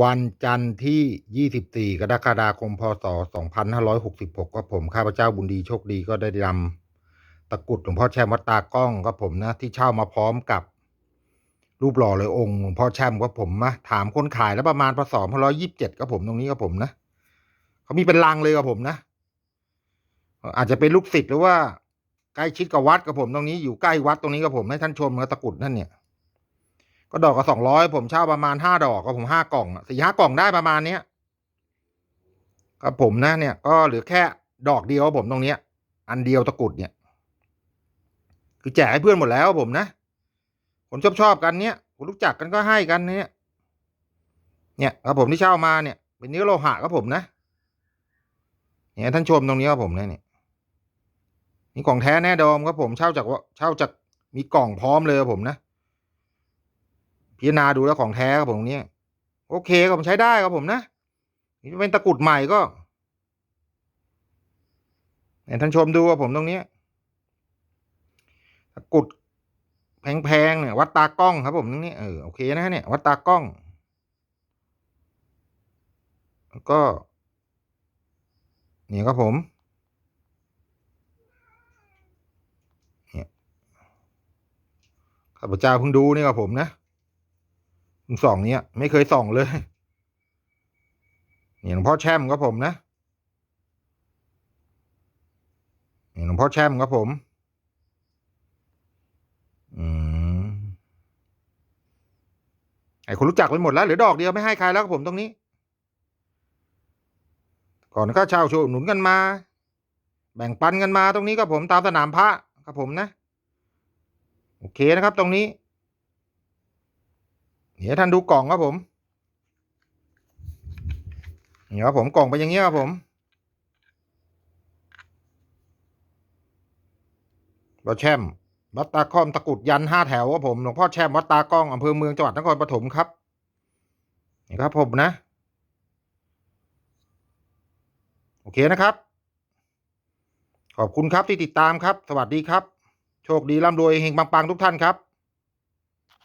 วันจันทร์ที่ 24 กรกฎาคม พศ 2566ก็ผมข้าพเจ้าบุญดีโชคดีก็ได้นำตะกุดหลวงพ่อแช่มวัดตากล้องก็ผมนะที่เช่ามาพร้อมกับ รูปหล่อเลยองค์หลวงพ่อแช่มก็ผมนะถามคนขายแล้วประมาณพศ127ก็ผมตรงนี้ก็ผมนะเขามีเป็นลังเลยกับผมนะ อาจจะเป็นลูกศิษย์หรือว่าใกล้ชิดกับวัดกับผมตรงนี้อยู่ใกล้วัดตรงนี้กับผมให้ท่านชมนะตะกุดนั่นเนี่ย ก็ดอกก็สองร้อยผมเช่าประมาณห้าดอกก็ผมห้ากล่องสี่ห้ากล่องได้ประมาณเนี้ยครับผมนะเนี่ยก็เหลือแค่ดอกเดียวผมตรงเนี้ย อันเดียวตะกรุดเนี่ย คือแจกให้เพื่อนหมดแล้วผมนะคนชอบชอบกันเนี้ยคนรู้จักกันก็ให้กันเนี่ย เนี่ยครับผมที่เช่ามาเนี่ย เป็นเนื้อโลหะครับผมนะเนี่ยท่านชมตรงนี้ครับผมนะเนี่ยนี่ของแท้แน่ดอมครับผมเช่าจากว่าเช่าจากมีกล่องพร้อมเลยครับผมนะ พิจารณาดูแล้วของแท้ครับผมเนี่ยโอเคครับผมใช้ได้ครับผมนะนี่เป็นตะกุดใหม่ก็เนี่ยท่านชมดูครับผมตรงนี้ตะกุดแพงๆเนี่ย วัดตากล้องครับผมตรงนี้เออโอเคนะเนี่ยวัดตากล้อง แล้วก็ เนี่ยครับผมเนี่ยข้าพเจ้าเพิ่งดูนี่ครับผมนะ ส่องเนี้ยไม่เคยส่องเลยนี่หลวงพ่อแช่มครับผมนะนี่หลวงพ่อแช่มครับผม อืมไอ้คนรู้จักไปหมดแล้วเหลือดอกเดียวไม่ให้ใครแล้วครับผมตรงนี้ ก่อนก็เช่าช่วยหนุนกันมา แบ่งปันกันมาตรงนี้ครับผมตามสนามพระครับผมนะ โอเคนะครับตรงนี้ เดี๋ยวท่านดูกล่องครับผมเนี่ครับผมกล่องเป็นอย่างเงี้ยครับผมวัดแช่มวัดตาคอมตะกุดยันห้าแถวครับผมหลวงพ่อแช่มวัดตากล้องอำเภอเมืองจังหวัดนครปฐมครับนี่ครับผมนะ โอเคนะครับ ขอบคุณครับที่ติดตามครับ สวัสดีครับ โชคดีร่ำรวยเฮงปังๆทุกท่านครับ